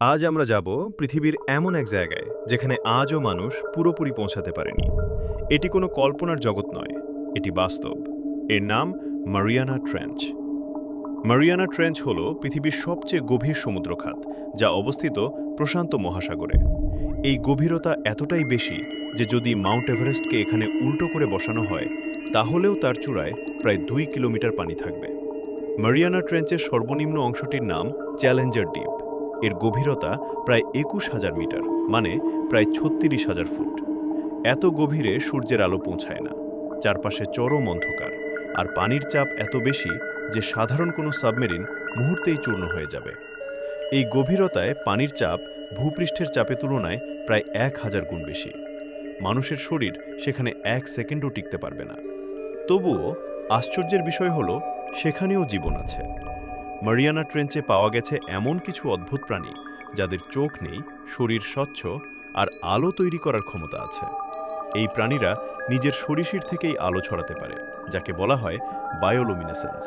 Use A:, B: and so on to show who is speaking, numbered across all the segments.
A: আজ আমরা যাব পৃথিবীর এমন এক জায়গায় যেখানে আজও মানুষ পুরোপুরি পৌঁছাতে পারেনি। এটি কোনো কল্পনার জগৎ নয়, এটি বাস্তব। এর নাম মারিয়ানা ট্রেঞ্চ। মারিয়ানা ট্রেঞ্চ হল পৃথিবীর সবচেয়ে গভীর সমুদ্রখাত, যা অবস্থিত প্রশান্ত মহাসাগরে। এই গভীরতা এতটাই বেশি যে যদি মাউন্ট এভারেস্টকে এখানে উল্টো করে বসানো হয়, তাহলেও তার চূড়ায় প্রায় দুই কিলোমিটার পানি থাকবে। মারিয়ানা ট্রেঞ্চের সর্বনিম্ন অংশটির নাম চ্যালেঞ্জার দ্বীপ। এর গভীরতা প্রায় একুশ হাজার মিটার মানে প্রায় ছত্রিশ হাজার ফুট। এত গভীরে সূর্যের আলো পৌঁছায় না। চারপাশে চরম অন্ধকার, আর পানির চাপ এত বেশি যে সাধারণ কোনো সাবমেরিন মুহূর্তেই চূর্ণ হয়ে যাবে। এই গভীরতায় পানির চাপ ভূপৃষ্ঠের চাপের তুলনায় প্রায় এক হাজার গুণ বেশি। মানুষের শরীর সেখানে এক সেকেন্ডও টিকতে পারবে না। তবুও আশ্চর্যের বিষয় হলো, সেখানেও জীবন আছে। মারিয়ানা ট্রেঞ্চে পাওয়া গেছে এমন কিছু অদ্ভুত প্রাণী যাদের চোখ নেই, শরীর স্বচ্ছ আর আলো তৈরি করার ক্ষমতা আছে। এই প্রাণীরা নিজের শরীর থেকেই আলো ছড়াতে পারে, যাকে বলা হয় বায়োলুমিনেসেন্স।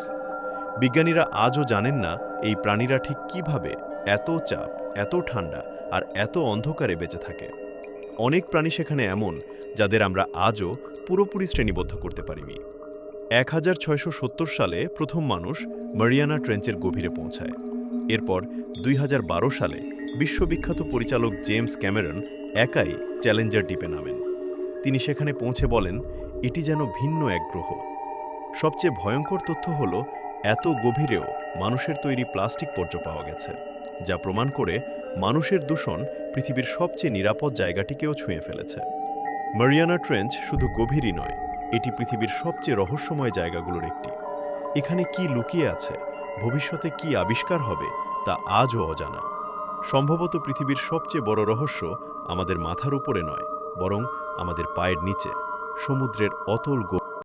A: বিজ্ঞানীরা আজও জানেন না এই প্রাণীরা ঠিক কীভাবে এত চাপ, এত ঠান্ডা আর এত অন্ধকারে বেঁচে থাকে। অনেক প্রাণী সেখানে এমন, যাদের আমরা আজও পুরোপুরি শ্রেণীবদ্ধ করতে পারিনি। এক হাজার ছয়শো সত্তর সালে প্রথম মানুষ মারিয়ানা ট্রেঞ্চের গভীরে পৌঁছায়। এরপর দুই হাজার বারো সালে বিশ্ববিখ্যাত পরিচালক জেমস ক্যামেরন একাই চ্যালেঞ্জার দ্বীপে নামেন। তিনি সেখানে পৌঁছে বলেন, এটি যেন ভিন্ন এক গ্রহ। সবচেয়ে ভয়ঙ্কর তথ্য হল, এত গভীরেও মানুষের তৈরি প্লাস্টিক বর্জ্য পাওয়া গেছে, যা প্রমাণ করে মানুষের দূষণ পৃথিবীর সবচেয়ে নিরাপদ জায়গাটিকেও ছুঁয়ে ফেলেছে। মারিয়ানা ট্রেঞ্চ শুধু গভীরই নয়, এটি পৃথিবীর সবচেয়ে রহস্যময় জায়গাগুলোর একটি। এখানে কি লুকিয়ে আছে? ভবিষ্যতে কি আবিষ্কার হবে? তা আজও অজানা। সম্ভবত পৃথিবীর সবচেয়ে বড় রহস্য আমাদের মাথার উপরে নয়, বরং আমাদের পায়ের নিচে, সমুদ্রের অতল গো